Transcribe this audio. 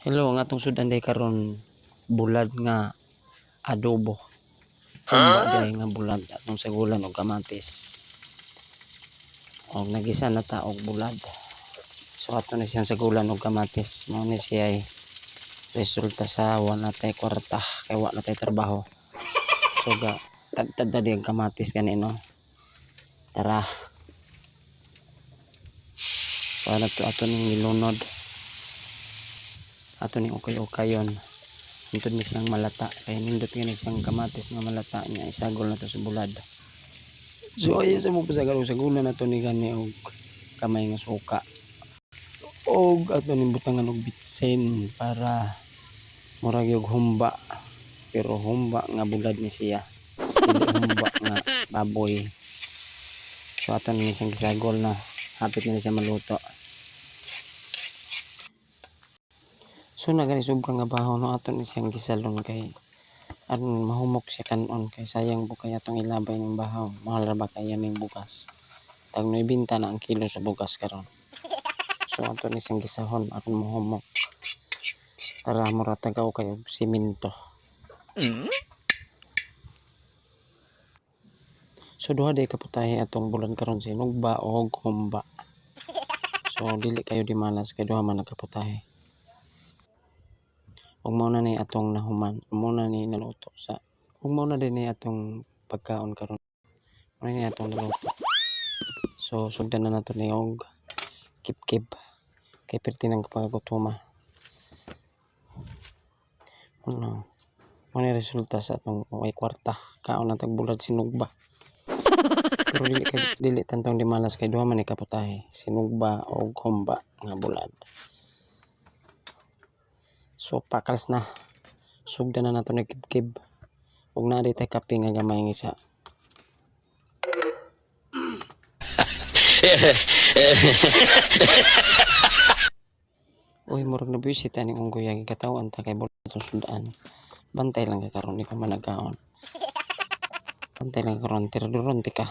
Hello, nga atong sudan day karon bulad nga adobo. Humba day nga bulad atong sagulan og kamatis. Og nagisa na ta og bulad. So ato na siyang sagulan og kamatis. Mao ni siya ay resulta sa wala tay kwarta kay wala tay trabaho. So ga tagtad na di ang kamatis kanino. Tara. Para to ato ning nilunod ato ni ukay-ukayon Antod ni siyang malata. Kaya nindot ni siyang kamatis nga malata niya. Isagol na to sa bulad. So ay sa mo pasagal sa gulan na to ni gani og kamay nga suka. Og ato ni butangan og bitsen para murag og humba. Pero humba nga bulad ni siya. Humba nga baboy. So ato ni siyang gisagol na. Hapit na siya maluto So naganisog ka nga baho no aton ni siyang gisalon kay aron mahumok siya kanon kay sayang po kaya atong ilabay ng bahaw. Mahal ra ba kaya ning bugas tag no ibinta na ang kilo sa bugas karon. So aton ni siyang gisahon aron mahumok. Para mura tagaw kay og simento. So duha day kaputahe atong bulan karon sinugba og humba so dili kayo di malas kay duha man nagkaputahe ug mao na ni atong nahuman. Mao na ni naluto sa ug mao na din ni atong pagkaon karon. Mao na ni atong naluto. So sugdan na nato ni og. Kip-kip. Kay perti nang kapagutuma ano? Mao ni resulta sa atong way kwarta? Kaon na tag bulad sinugba. Pero dili kay dili tantong di malas kay duha man ni kaputahe sinugba og humba nga bulad So pakals na. Sugdan na nato nagkibkib. Ug na tay kape nga gamay nga isa. Uy, murag na bisit ani kong guyag katawan ta kay bulat itong sundaan. Bantay lang ka karon di ka managaon. Bantay lang ka karon tira duron ti ka.